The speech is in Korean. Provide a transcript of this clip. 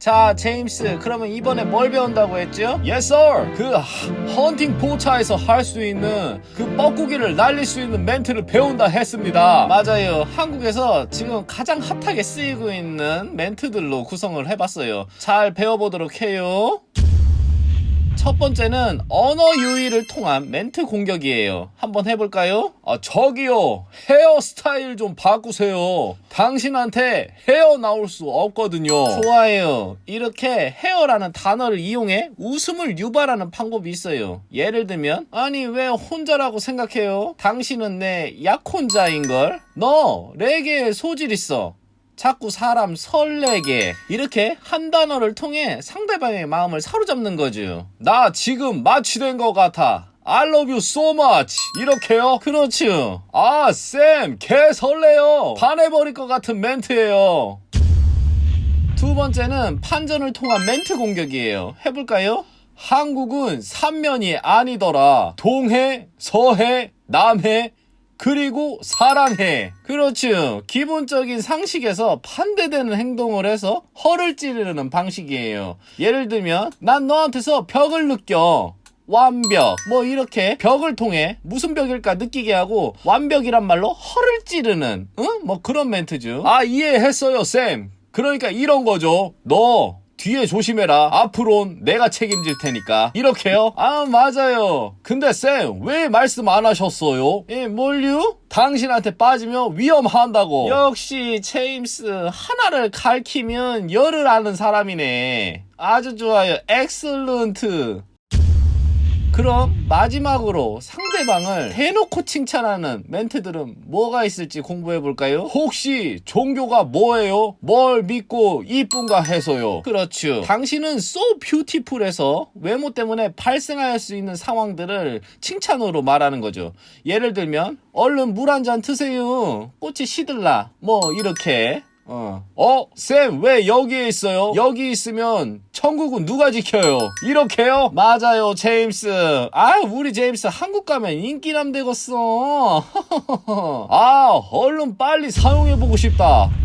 자, 제임스, 그러면 이번에 뭘 배운다고 했죠? Yes, sir. 그 하- 헌팅 포차에서 할 수 있는 그 뻐꾸기를 날릴 수 있는 멘트를 배운다 했습니다. 맞아요. 한국에서 지금 가장 핫하게 쓰이고 있는 멘트들로 구성을 해봤어요. 잘 배워보도록 해요. 첫 번째는 언어 유희를 통한 멘트 공격이에요. 한번 해볼까요? 아, 저기요. 헤어스타일 좀 바꾸세요. 당신한테 헤어 나올 수 없거든요. 좋아요. 이렇게 헤어라는 단어를 이용해 웃음을 유발하는 방법이 있어요. 예를 들면, 아니, 왜 혼자라고 생각해요? 당신은 내 약혼자인걸? 너, 레게에 소질 있어. 자꾸 사람 설레게 이렇게 한 단어를 통해 상대방의 마음을 사로잡는 거죠. 나 지금 마취된 것 같아. I love you so much. 이렇게요? 그렇죠. 아, 쌤, 개 설레요. 반해버릴 것 같은 멘트예요. 두 번째는 판전을 통한 멘트 공격이에요. 해볼까요? 한국은 삼면이 아니더라. 동해, 서해, 남해, 그리고 사랑해. 그렇죠. 기본적인 상식에서 반대되는 행동을 해서 허를 찌르는 방식이에요. 예를 들면, 난 너한테서 벽을 느껴. 완벽. 뭐 이렇게 벽을 통해 무슨 벽일까 느끼게 하고 완벽이란 말로 허를 찌르는, 응? 뭐 그런 멘트죠. 아, 이해했어요, 쌤. 그러니까 이런 거죠. 너 뒤에 조심해라. 앞으론 내가 책임질 테니까. 이렇게요? 아, 맞아요. 근데 쌤, 왜 말씀 안 하셨어요? 예, 뭘요? 당신한테 빠지면 위험한다고. 역시 체임스 하나를 갈키면 열을 아는 사람이네. 아주 좋아요. 엑셀런트. 그럼 마지막으로 상대방을 대놓고 칭찬하는 멘트들은 뭐가 있을지 공부해 볼까요? 혹시 종교가 뭐예요? 뭘 믿고 이쁜가 해서요. 그렇죠. 당신은 so beautiful해서 외모 때문에 발생할 수 있는 상황들을 칭찬으로 말하는 거죠. 예를 들면 얼른 물 한잔 드세요. 꽃이 시들라. 뭐 이렇게 어. 어, 쌤, 왜 여기에 있어요? 여기 있으면 천국은 누가 지켜요? 이렇게요? 맞아요, 제임스. 아, 우리 제임스 한국 가면 인기남 되겠어. 아, 얼른 빨리 사용해보고 싶다.